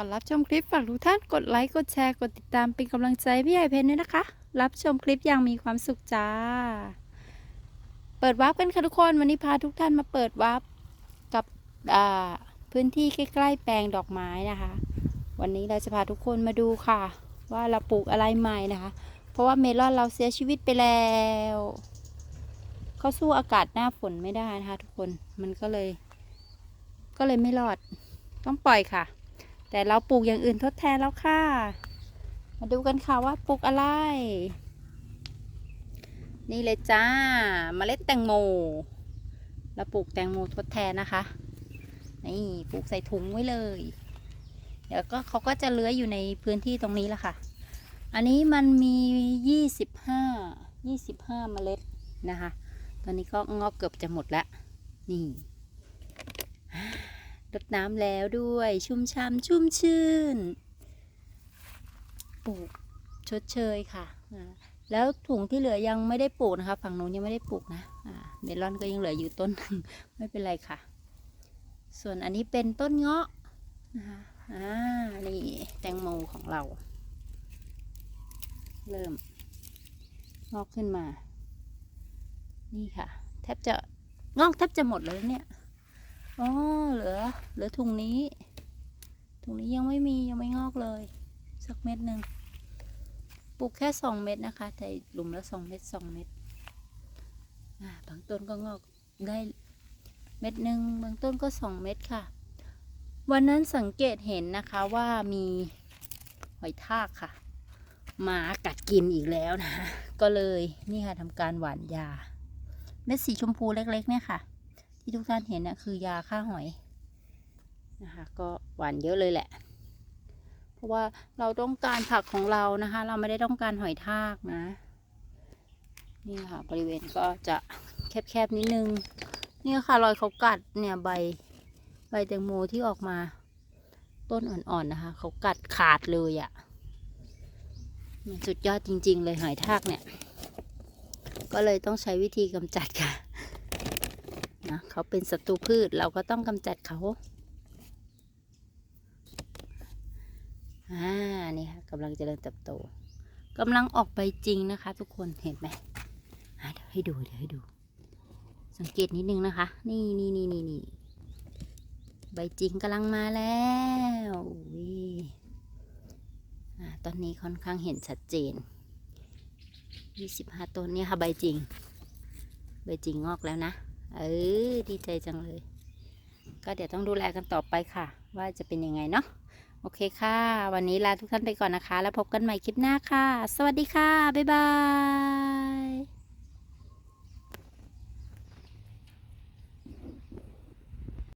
่อนรับชมคลิปฝากทุกท่านกดไลค์กดแชร์กดติดตามเป็นกำลังใจพี่ใหญ่เพนด้วยนะคะ รับชมคลิปอย่างมีความสุขจ้า เปิดวาร์ปกันค่ะทุกคนวันนี้พาทุกท่านมาเปิดวาร์ปกับพื้นที่ใกล้ๆแปลงดอกไม้นะคะ วันนี้เราจะพาทุกคนมาดูค่ะ ว่าเราปลูกอะไรใหม่นะคะ เพราะว่าเมลอนเราเสียชีวิตไปแล้วเขาสู้อากาศหน้าฝนไม่ได้นะคะ ทุกคนมันก็เลย ก็เลยไม่รอดต้องปล่อยค่ะ แต่เราปลูกอย่างอื่นทดแทนแล้วค่ะ มาดูกันค่ะว่าปลูกอะไร นี่เลยจ้าเมล็ดแตงโม เราปลูกแตงโมทดแทนนะคะ นี่ปลูกใส่ถุงไว้เลย เดี๋ยวก็เขาก็จะเลื้อยอยู่ในพื้นที่ตรงนี้แหละค่ะ อันนี้มันมียี่สิบห้ายี่สิบห้าเมล็ดนะคะ ตอนนี้ก็งอกเกือบจะหมดแล้ว นี่ รดน้ำแล้วด้วยชุ่มช่ำชุ่มชื่น ปลูกชดเชยค่ะ แล้วถุงที่เหลือยังไม่ได้ปลูกนะคะ ฝั่งนู้นยังไม่ได้ปลูกนะเมลอนก็ยังเหลืออยู่ต้นนึงไม่เป็นไรค่ะ ส่วนอันนี้เป็นต้นเงาะนะคะอ่านี่แตงโมของเรา เริ่มงอกขึ้นมา นี่ค่ะ แทบจะงอกแทบจะหมดเลยเนี่ย อ๋อเหลือเหลือถุงนี้ ถุงนี้ยังไม่มียังไม่งอกเลย สักเม็ดหนึ่งปลูกแค่สองเม็ดนะคะแต่หลุมละสองเม็ดสองเม็ดบางต้นก็งอกได้เม็ดหนึ่งบางต้นก็สองเม็ดค่ะ วันนั้นสังเกตเห็นนะคะว่ามีหอยทากค่ะหมากัดกินอีกแล้วนะ ก็เลยนี่ค่ะทำการหว่านยา เม็ดสีชมพูเล็กๆเนี่ยค่ะ ที่ทุกท่านเห็นนะคือยาฆ่าหอยนะคะก็หวานเยอะเลยแหละ เพราะว่าเราต้องการผักของเรานะคะ เราไม่ได้ต้องการหอยทากนะ นี่ค่ะบริเวณก็จะแคบๆนิดนึง นี่ค่ะรอยเขากัดเนี่ยใบใบแตงโมที่ออกมา ต้นอ่อนๆนะคะ เขากัดขาดเลยอะ่ะมันสุดยอดจริง ๆ เลยหอยทากเนี่ย ก็เลยต้องใช้วิธีกำจัดค่ะ นะเขาเป็นศัตรูพืชเราก็ต้องกำจัดเขาอ่านี่ค่ะกำลังจเจริญเติบโตกำลังออกไปจริงนะคะ ทุกคนเห็นไหมอ่าเดี๋ยวให้ดูเดี๋ยวให้ดู สังเกตนิดนึงนะคะ นี่นี่นี่นี่นี่ใบจริงกำลังมาแล้ววิอ่าตอนนี้ค่อนข้างเห็นชัดเจน 25 ต้นเนี่ยค่ะใบจริง ใบจริงงอกแล้วนะ เออดีใจจังเลย ก็เดี๋ยวต้องดูแลกันต่อไปค่ะ ว่าจะเป็นยังไงเนาะโอเคค่ะ วันนี้ลาทุกท่านไปก่อนนะคะ แล้วพบกันใหม่คลิปหน้าค่ะ สวัสดีค่ะ บ๊ายบาย